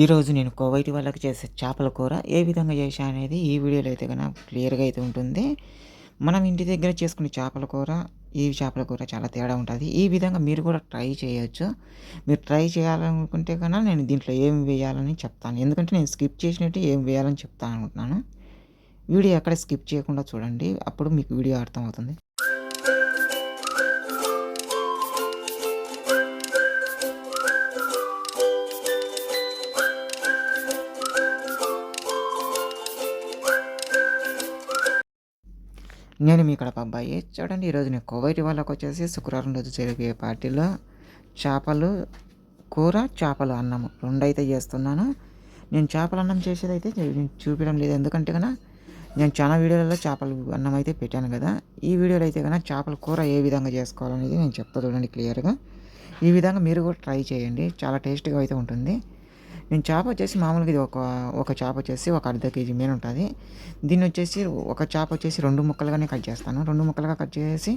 ఈరోజు నేను కోవైటి వాళ్ళకి చేసే చేపల కూర ఏ విధంగా చేశా అనేది ఈ వీడియోలో అయితే కనుక క్లియర్గా అయితే ఉంటుంది. మనం ఇంటి దగ్గర చేసుకునే చేపల కూర ఈ చేపల కూర చాలా తేడా ఉంటుంది. ఈ విధంగా మీరు కూడా ట్రై చేయొచ్చు. మీరు ట్రై చేయాలనుకుంటే కన్నా నేను దీంట్లో ఏం వేయాలని చెప్తాను. ఎందుకంటే నేను స్కిప్ చేసినట్టు ఏం వేయాలని చెప్తాను అనుకుంటున్నాను. వీడియో ఎక్కడ స్కిప్ చేయకుండా చూడండి. అప్పుడు మీకు వీడియో అర్థమవుతుంది. నేను మీ కడప అబ్బాయి. చూడండి ఈరోజు నేను కోవైటి వాళ్ళకి వచ్చేసి శుక్రవారం రోజు జరిగే పార్టీలో చేపలు కూర చేపలు అన్నము. రెండు అయితే చేస్తున్నాను. నేను చేపల అన్నం చేసేది అయితే చూపించడం లేదు. ఎందుకంటే కన్నా నేను చాలా వీడియోలలో చేపలు అన్నం అయితే పెట్టాను కదా. ఈ వీడియోలో అయితే కన్నా చేపల కూర ఏ విధంగా చేసుకోవాలనేది నేను చెప్తా చూడండి క్లియర్గా. ఈ విధంగా మీరు కూడా ట్రై చేయండి. చాలా టేస్టీగా అయితే ఉంటుంది. నేను చేప వచ్చేసి మామూలుగా ఇది ఒక ఒక చేప వచ్చేసి ఒక అర్ధ కేజీ మీద ఉంటుంది. దీన్ని వచ్చేసి ఒక చేప వచ్చేసి రెండు ముక్కలుగానే కట్ చేస్తాను. రెండు ముక్కలుగా కట్ చేసి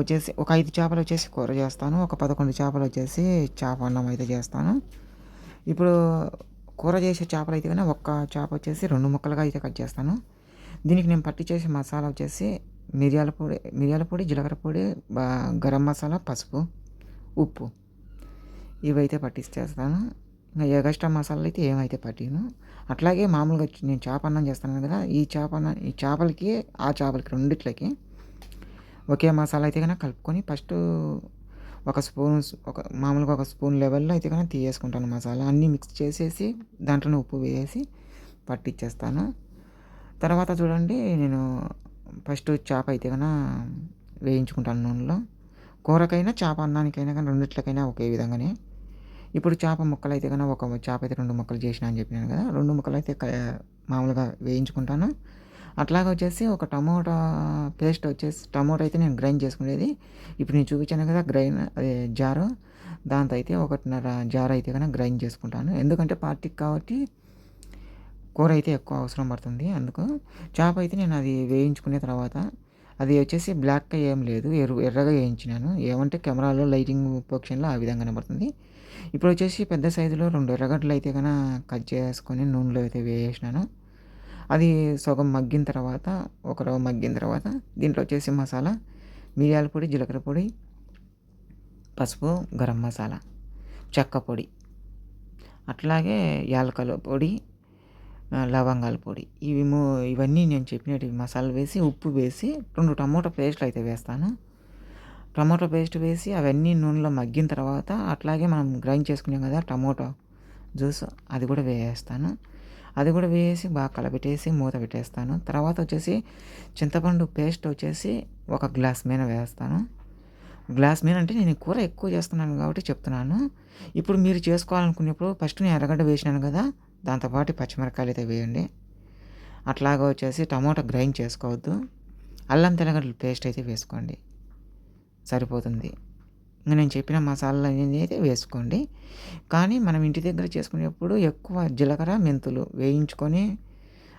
వచ్చేసి ఒక ఐదు చేపలు వచ్చేసి కూర చేస్తాను. ఒక పదకొండు చేపలు వచ్చేసి చేప అన్నం అయితే చేస్తాను. ఇప్పుడు కూర చేసే చేపలు అయితే కానీ ఒక్క చేప వచ్చేసి రెండు ముక్కలుగా అయితే కట్ చేస్తాను. దీనికి నేను పట్టి చేసే మసాలా వచ్చేసి మిరియాల పొడి మిరియాల పొడి జీలకర్ర పొడి గరం మసాలా పసుపు ఉప్పు ఇవైతే పట్టించేస్తాను. ఇంకా ఎగస్ట్రా మసాలాలు అయితే ఏమైతే పట్టిను అట్లాగే మామూలుగా నేను చేప అన్నం చేస్తాను కదా ఈ చేప అన్నం ఈ చేపలకి ఆ చేపలకి రెండిట్లకి ఒకే మసాలా అయితే కనుక కలుపుకొని ఫస్ట్ ఒక స్పూన్ ఒక మామూలుగా ఒక స్పూన్ లెవెల్లో అయితే కనుక తీసేసుకుంటాను మసాలా అన్నీ మిక్స్ చేసేసి దాంట్లోనే ఉప్పు వేసి పట్టించేస్తాను తర్వాత చూడండి నేను ఫస్ట్ చేప అయితే కనుక వేయించుకుంటాను నూనెలో. కూరకైనా చేప అన్నానికైనా కానీ రెండిట్లకైనా ఒకే విధంగానే ఇప్పుడు చేప ముక్కలు అయితే కన్నా ఒక చేప అయితే రెండు ముక్కలు చేసిన అని చెప్పినాను కదా రెండు ముక్కలు అయితే మామూలుగా వేయించుకుంటాను. అట్లాగే వచ్చేసి ఒక టమోటా పేస్ట్ వచ్చేసి టమోటా అయితే నేను గ్రైండ్ చేసుకునేది. ఇప్పుడు నేను చూపించాను కదా గ్రైండ్ అదే జారు. దాంతో అయితే ఒకటిన్నర జార్ అయితే కన్నా గ్రైండ్ చేసుకుంటాను. ఎందుకంటే పార్టీకి కాబట్టి కూర అయితే ఎక్కువ అవసరం పడుతుంది అందుకు. చేప అయితే నేను అది వేయించుకునే తర్వాత అది వచ్చేసి బ్లాక్గా ఏం లేదు. ఎర్ర ఎర్రగా వేయించినాను. ఏమంటే కెమెరాలో లైటింగ్ పొజిషన్లో ఆ విధంగా కనబడుతుంది. ఇప్పుడు వచ్చేసి పెద్ద సైజులో రెండు ఎర్రగడ్డలు అయితే కన కట్ చేసుకొని నూనెలో అయితే వేసినాను. అది సగం మగ్గిన తర్వాత ఒక రవ్వ మగ్గిన తర్వాత దీంట్లో వచ్చేసి మసాలా మిరియాల పొడి జీలకర్ర పొడి పసుపు గరం మసాలా చెక్క పొడి అట్లాగే యాలకల పొడి లవంగాల పొడి. ఇవి మూ ఇవన్నీ నేను చెప్పినట్టు మసాలా వేసి ఉప్పు వేసి రెండు టమోటా పేస్ట్లు అయితే వేస్తాను. టమోటా పేస్ట్ వేసి అవన్నీ నూనెలో మగ్గిన తర్వాత అట్లాగే మనం గ్రైండ్ చేసుకున్నాం కదా టమోటో జ్యూస్ అది కూడా వేసేస్తాను అది కూడా వేసి బాగా కలపెట్టేసి మూత పెట్టేస్తాను. తర్వాత వచ్చేసి చింతపండు పేస్ట్ వచ్చేసి ఒక గ్లాస్ మీద వేస్తాను. గ్లాస్ మీద అంటే నేను కూర ఎక్కువ చేస్తున్నాను కాబట్టి చెప్తున్నాను. ఇప్పుడు మీరు చేసుకోవాలనుకున్నప్పుడు ఫస్ట్ నేను ఎర్రగడ్డ వేసినాను కదా దాంతోపాటు పచ్చిమిరకాయలు అయితే వేయండి. అట్లాగే వచ్చేసి టమాటా గ్రైండ్ చేసుకోవద్దు. అల్లం తెల్లగడ్డల పేస్ట్ అయితే వేసుకోండి. సరిపోతుంది. ఇంకా నేను చెప్పిన మసాలాలు అనేది అయితే వేసుకోండి. కానీ మనం ఇంటి దగ్గర చేసుకునేప్పుడు ఎక్కువ జీలకర్ర మెంతులు వేయించుకొని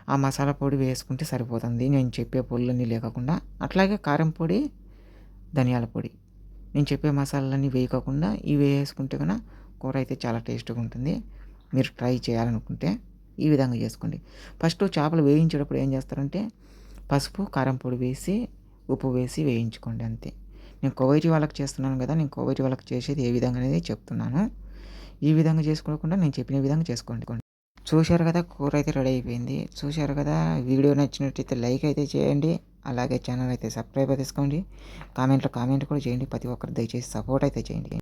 ఆ మసాలా పొడి వేసుకుంటే సరిపోతుంది. నేను చెప్పే పొడులన్నీ లేకుండా. అట్లాగే కారం పొడి ధనియాల పొడి. నేను చెప్పే మసాలాలన్నీ వేయకోకుండా ఇవి వేసుకుంటే కన్నా కూర అయితే చాలా టేస్ట్గా ఉంటుంది. మీరు ట్రై చేయాలనుకుంటే ఈ విధంగా చేసుకోండి. ఫస్ట్ చేపలు వేయించేటప్పుడు ఏం చేస్తారంటే పసుపు కారం పొడి వేసి ఉప్పు వేసి వేయించుకోండి అంతే. నేను కోవైటీ వాళ్ళకి చేస్తున్నాను కదా నేను కోవైటీ వాళ్ళకి చేసేది ఏ విధంగా అనేది చెప్తున్నాను. ఈ విధంగా చేసుకోకుండా నేను చెప్పిన విధంగా చేసుకోండి. చూశారు కదా కూర అయితే రెడీ అయిపోయింది. చూశారు కదా వీడియో నచ్చినట్టయితే లైక్ అయితే చేయండి. అలాగే ఛానల్ అయితే సబ్స్క్రైబ్ తీసుకోండి కామెంట్లో కామెంట్ కూడా చేయండి. ప్రతి ఒక్కరు దయచేసి సపోర్ట్ అయితే చేయండి.